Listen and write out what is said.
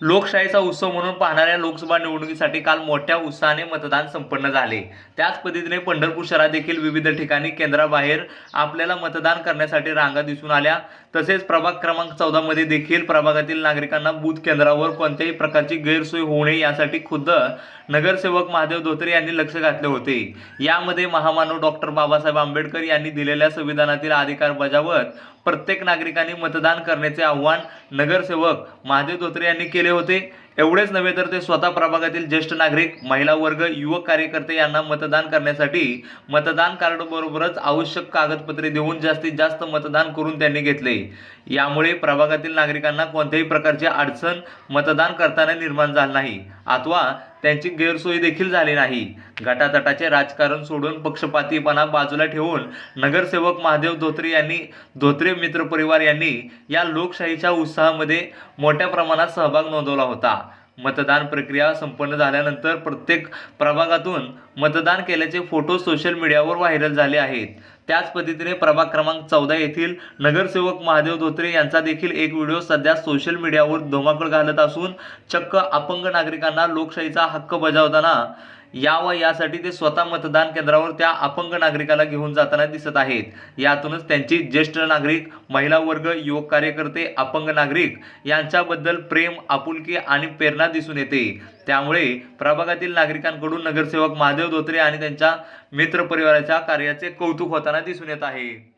लोकशाहीचा उत्सव म्हणून पाहणाऱ्या लोकसभा निवडणुकीसाठी काल मोठ्या उत्साहाने मतदान संपन्न झाले. त्याच पद्धतीने पंढरपूर शहरात देखील विविध ठिकाणी केंद्राबाहेर आपल्याला मतदान करण्यासाठी रांगा दिसून आल्या. तसेच प्रभाग क्रमांक चौदा मध्ये देखील प्रभागातील नागरिकांना बूथ केंद्रावर कोणत्याही प्रकारची गैरसोय होऊ नये यासाठी खुद्द नगरसेवक महादेव धोत्रे यांनी लक्ष घातले होते. यामध्ये महामानव डॉक्टर बाबासाहेब आंबेडकर यांनी दिलेल्या संविधानातील अधिकार बजावत प्रत्येक नागरिकांनी मतदान करण्याचे आव्हान नगरसेवक महादेव धोत्रे यांनी केले होते. एवढेच नव्हे तर ते स्वतः प्रभागातील ज्येष्ठ नागरिक महिला वर्ग युवक कार्यकर्ते यांना मतदान करण्यासाठी मतदान कार्ड बरोबरच आवश्यक कागदपत्रे देऊन जास्तीत जास्त मतदान करून त्यांनी घेतले. यामुळे प्रभागातील नागरिकांना कोणत्याही प्रकारची अडचण मतदान करताना निर्माण झाली नाही. अथवा त्यांची गैरसोय देखील झाली नाही. गटातटाचे राजकारण सोडून पक्षपातीपणा बाजूला ठेवून नगरसेवक महादेव धोत्रे यांनी धोत्रे मित्र परिवार यांनी या लोकशाहीच्या उत्साहामध्ये मोठ्या प्रमाणात सहभाग नोंदवला होता. मतदान प्रक्रिया संपन्न झाल्यानंतर प्रत्येक प्रभागातून मतदान केल्याचे फोटो सोशल मीडियावर व्हायरल झाले आहेत. त्याच पद्धतीने प्रभाग क्रमांक चौदा येथील नगरसेवक महादेव धोत्रे यांचा देखील एक व्हिडिओ सध्या सोशल मीडियावर धुमाकूळ घालत असून चक्क अपंग नागरिकांना लोकशाहीचा हक्क बजावताना यावं यासाठी ते स्वतः मतदान केंद्रावर त्या अपंग नागरिकाला घेऊन जाताना दिसत आहेत. यातूनच त्यांची ज्येष्ठ नागरिक महिला वर्ग युवक कार्यकर्ते अपंग नागरिक यांच्याबद्दल प्रेम आपुलकी आणि प्रेरणा दिसून येते. त्यामुळे प्रभागातील नागरिकांकडून नगरसेवक महादेव धोत्रे आणि त्यांच्या मित्र परिवाराच्या कार्याचे कौतुक होताना दिसून येत आहे.